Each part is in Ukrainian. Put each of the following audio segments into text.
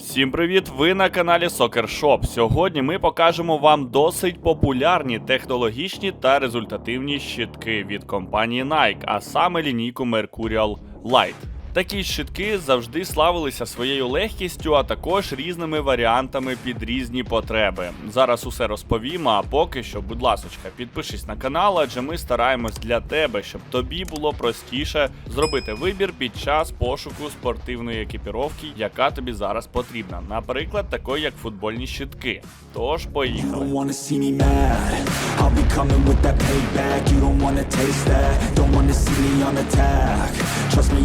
Всім привіт! Ви на каналі Soccer Shop. Сьогодні ми покажемо вам досить популярні технологічні та результативні щитки від компанії Nike, а саме лінійку Mercurial Light. Такі щитки завжди славилися своєю легкістю, а також різними варіантами під різні потреби. Зараз усе розповімо, а поки що, будь ласочка, підпишись на канал, адже ми стараємось для тебе, щоб тобі було простіше зробити вибір під час пошуку спортивної екіпіровки, яка тобі зараз потрібна. Наприклад, такої як футбольні щитки. Тож поїхали. Trust me,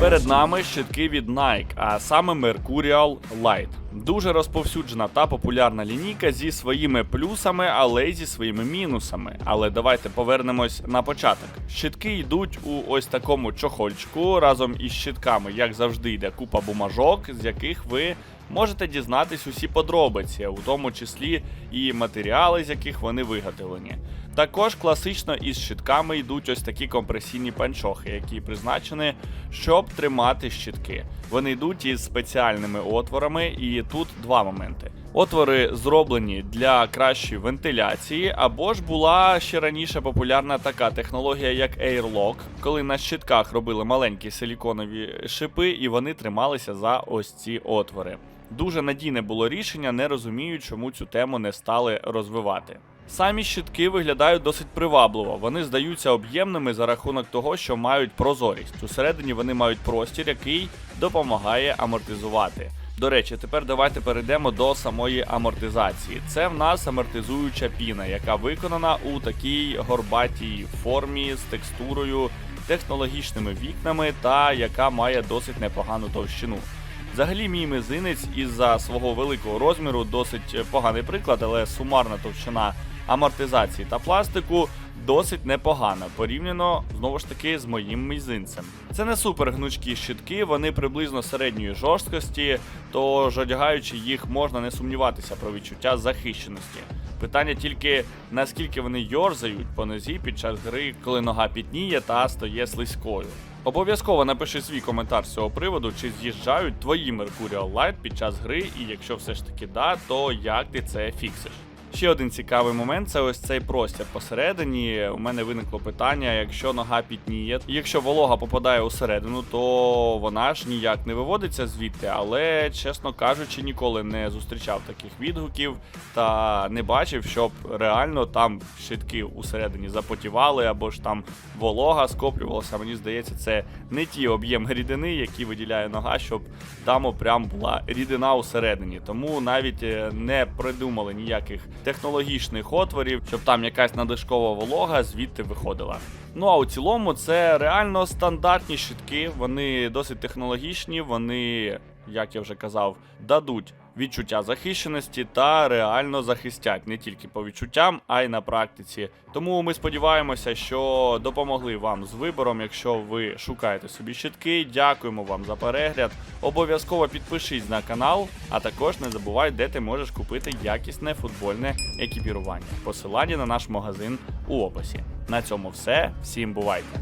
Перед нами щитки від Nike, а саме Mercurial Light. Дуже розповсюджена та популярна лінійка зі своїми плюсами, але й зі своїми мінусами. Але давайте повернемось на початок. Щитки йдуть у ось такому чохольчику разом із щитками, як завжди, йде купа бумажок, з яких ви можете дізнатись усі подробиці, у тому числі і матеріали, з яких вони виготовлені. Також класично із щитками йдуть ось такі компресійні панчохи, які призначені, щоб тримати щитки. Вони йдуть із спеціальними отворами, і тут два моменти. Отвори зроблені для кращої вентиляції, або ж була ще раніше популярна така технологія, як Airlock, коли на щитках робили маленькі силіконові шипи, і вони трималися за ось ці отвори. Дуже надійне було рішення, не розумію, чому цю тему не стали розвивати. Самі щитки виглядають досить привабливо. Вони здаються об'ємними за рахунок того, що мають прозорість. Усередині вони мають простір, який допомагає амортизувати. До речі, тепер давайте перейдемо до самої амортизації. Це в нас амортизуюча піна, яка виконана у такій горбатій формі з текстурою, технологічними вікнами та яка має досить непогану товщину. Взагалі, мій мизинець із-за свого великого розміру досить поганий приклад, але сумарна товщина амортизації та пластику досить непогана, порівняно знову ж таки з моїм мізинцем. Це не супер гнучкі щитки, вони приблизно середньої жорсткості, тож одягаючи їх, можна не сумніватися про відчуття захищеності. Питання тільки наскільки вони йорзають по нозі під час гри, коли нога пітніє та стає слизькою. Обов'язково напиши свій коментар з цього приводу, чи з'їжджають твої Mercurial Light під час гри, і якщо все ж таки да, то як ти це фіксиш? Ще один цікавий момент це ось цей простір посередині. У мене виникло питання: якщо нога пітніє, якщо волога попадає усередину, то вона ж ніяк не виводиться звідти. Але, чесно кажучи, ніколи не зустрічав таких відгуків та не бачив, щоб реально там щитки усередині запотівали або ж там волога скоплювалася. Мені здається, це не ті об'єми рідини, які виділяє нога, щоб там прям була рідина усередині. Тому навіть е, не придумали ніяких технологічних отворів, щоб там якась надлишкова волога звідти виходила. Ну а у цілому це реально стандартні щитки, вони досить технологічні, вони, як я вже казав, дадуть відчуття захищеності та реально захистять не тільки по відчуттям, а й на практиці. Тому ми сподіваємося, що допомогли вам з вибором. Якщо ви шукаєте собі щитки, дякуємо вам за перегляд. Обов'язково підпишись на канал, а також не забувай, де ти можеш купити якісне футбольне екіпірування. Посилання на наш магазин у описі. На цьому все. Всім бувайте!